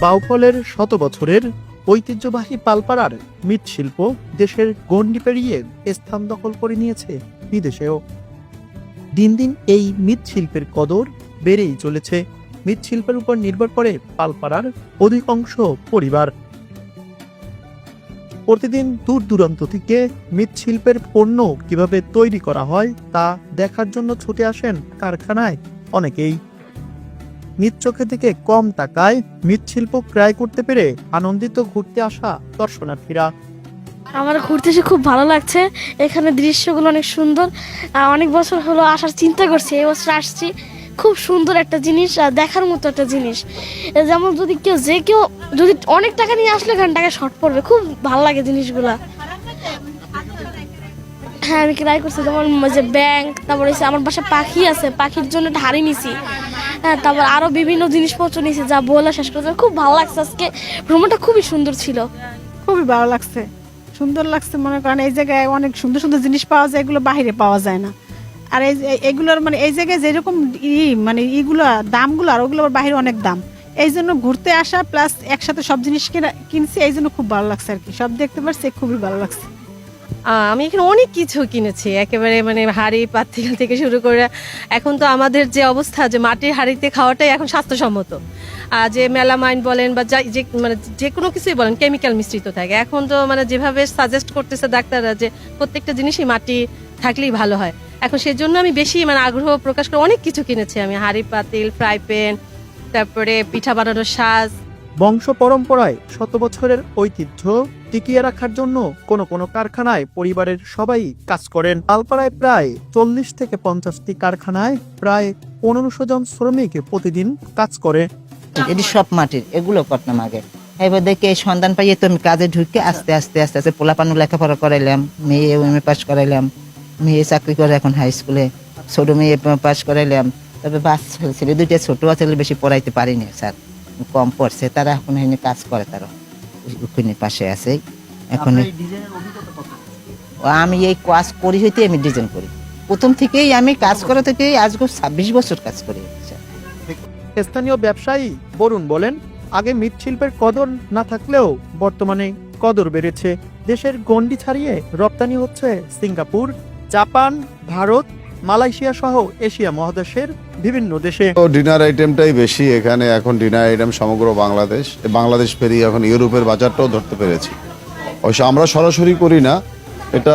বাউফলের শত বছরের ঐতিহ্যবাহী পালপাড়ার মৃৎশিল্প দেশের গণ্ডি পেরিয়ে স্থান দখল করে নিয়েছে বিদেশেও। দিন দিন এই মৃৎশিল্পের কদর বেড়েই চলেছে। মৃৎশিল্পের উপর নির্ভর করে পালপাড়ার অধিকাংশ পরিবার। প্রতিদিন দূর দূরান্ত থেকে মৃৎশিল্পের পণ্য কীভাবে তৈরি করা হয় তা দেখার জন্য ছুটে আসেন কারখানায় অনেকেই। নিজ চোখে থেকে কম টাকায় মৃৎশিল্প ক্রয় করতে পেরে আনন্দিত ঘুরতে আসা দর্শনার্থীরা। আমার ঘুরতে এসে খুব ভালো লাগছে। এখানে দৃশ্যগুলো অনেক সুন্দর। অনেক বছর হলো আসার চিন্তা করছি, এই বছর আসছি। খুব সুন্দর একটা জিনিস আর দেখার মতো একটা জিনিস। যেমন যদি কেউ, যে কেউ যদি অনেক টাকা নিয়ে আসলে, এখানে টাকা শর্ট পড়বে। খুব ভালো লাগে জিনিসগুলা। হ্যাঁ আমি ক্রাই করছি। যেমন যে ব্যাংক, তারপরে আমার বাসায় পাখি আছে, পাখির জন্য একটা হাড়ি নিছি। তারপর আরও বিভিন্ন জিনিসপত্র নিছি যা বলে শেষ করতে খুব ভালো লাগছে আজকে। ভ্রমণটা খুবই সুন্দর ছিল। খুবই ভালো লাগছে। সুন্দর লাগছে মনে করেন, এই জায়গায় অনেক সুন্দর সুন্দর জিনিস পাওয়া যায়, এগুলো বাইরে পাওয়া যায় না। আর এই এগুলোর মানে এই জায়গায় যেরকম ই মানে ইগুলো দামগুলো, আর ওগুলো বাইরে অনেক দাম। এই জন্য ঘুরতে আসা প্লাস একসাথে সব জিনিস কিনা, কিনছি, এই জন্য খুব ভালো লাগছে আর কি। সব দেখতে পারছি, খুবই ভালো লাগছে। আমি এখানে অনেক কিছু কিনেছি। একেবারে মানে হাড়ি পাতিল থেকে শুরু করে এখন তো আমাদের যে অবস্থা, যে মাটির হাড়িতে খাওয়াটাই এখন স্বাস্থ্যসম্মত। যে মেলামাইন বলেন বা যা- যে মানে যে কোনো কিছুই বলেন, কেমিক্যাল মিশ্রিত থাকে। এখন তো মানে যেভাবে সাজেস্ট করতেছে ডাক্তাররা যে প্রত্যেকটা জিনিসই মাটি থাকলেই ভালো হয়। এখন সেই জন্য আমি বেশি মানে আগ্রহ প্রকাশ করে অনেক কিছু কিনেছি আমি। হাড়ি পাতিল, ফ্রাই প্যান, তারপরে পিঠা বানানোর সাজ। বংশ পরম্পরায় শত বছরের ঐতিহ্য টিকিয়ে রাখার জন্য কোন কোন কারখানায় পরিবারের সবাই কাজ করেন। পালপাড়ায় প্রায় চল্লিশ থেকে পঞ্চাশটি কারখানায় প্রায় পনেরোশো জন শ্রমিক প্রতিদিন কাজ করে। এটি সব মাটির, এগুলো করতাম আগে। এবার দেখে সন্ধান পাইয়ে তো আমি কাজে ঢুকে আস্তে আস্তে আস্তে আস্তে পোলাপানো লেখাপড়া করাইলাম, মেয়ে এম এ পাস করাইলাম, মেয়ে চাকরি করে এখন হাই স্কুলে ছোট মেয়ে পাস করাইলাম। তবে বাস ছেলে দুইটা ছোট ছেলে বেশি পড়াইতে পারিনি, স্যার। কম পড়ছে, তারা এখানে কাজ করে তারা। ওখানে পাশে আছে। এখন আমি এই কাজ করি হইতে আমি ডিজাইন করি। প্রথম থেকেই আমি কাজ করা থেকেই আজকে ছাব্বিশ বছর কাজ করি। স্থানীয় ব্যবসায়ী বরুণ বলেন আগে মৃৎশিল্পের কদর না থাকলেও বর্তমানে কদর বেড়েছে। দেশের গণ্ডি ছাড়িয়ে রপ্তানি হচ্ছে সিঙ্গাপুর জাপান ভারত মালয়েশিয়া সহ এশিয়া মহাদেশের বিভিন্ন দেশে। ডিনার আইটেমটাই বেশি এখানে। এখন ডিনার আইটেম সমগ্র বাংলাদেশ বাংলাদেশ পেরিয়ে এখন ইউরোপের বাজারটাও ধরতে পেরেছি। অবশ্য আমরা সরাসরি করি না। এটা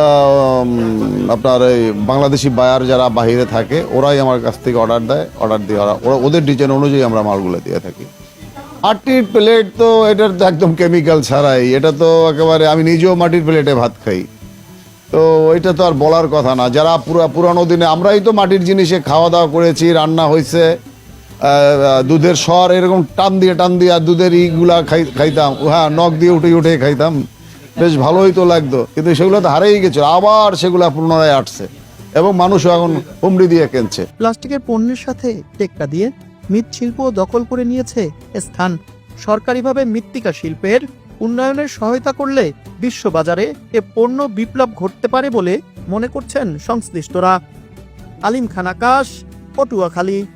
আপনার এই বাংলাদেশি বায়ার যারা বাইরে থাকে, ওরাই আমার কাছ থেকে অর্ডার দেয় অর্ডার দিয়ে ওরা ওরা- ওদের ডিজাইন অনুযায়ী আমরা মালগুলো দিয়ে থাকি। মাটির প্লেট তো এটার তো একদম কেমিক্যাল ছাড়াই। এটা তো একেবারে আমি নিজেও মাটির প্লেটে ভাত খাই। তো এটা তো আর বলার কথা না। যারা পুরা পুরানো দিনে আমরাই তো মাটির জিনিসে খাওয়া দাওয়া করেছি, রান্না হয়েছে দুধের স্বর এরকম টান দিয়ে টান দিয়ে আর দুধের ইগুলা খাই- খাইতাম। হ্যাঁ নখ দিয়ে উঠে উঠে খাইতাম। বেশ ভালোই তো লাগতো। কিন্তু সেগুলো তো হারিয়ে গেছিল আবার সেগুলা পুনরায় আসছে এবং মানুষও এখন হুমড়ি দিয়ে কেনছে। প্লাস্টিকের পণ্যের সাথে টেক্কা দিয়ে মৃৎশিল্প দখল করে নিয়েছে স্থান। সরকারিভাবে মৃত্তিকা শিল্পের উন্নয়নের সহায়তা করলে বিশ্ববাজারে এ পণ্য বিপ্লব ঘটতে পারে বলে মনে করছেন সংশ্লিষ্টরা। আলিম খান আকাশ, পটুয়াখালী।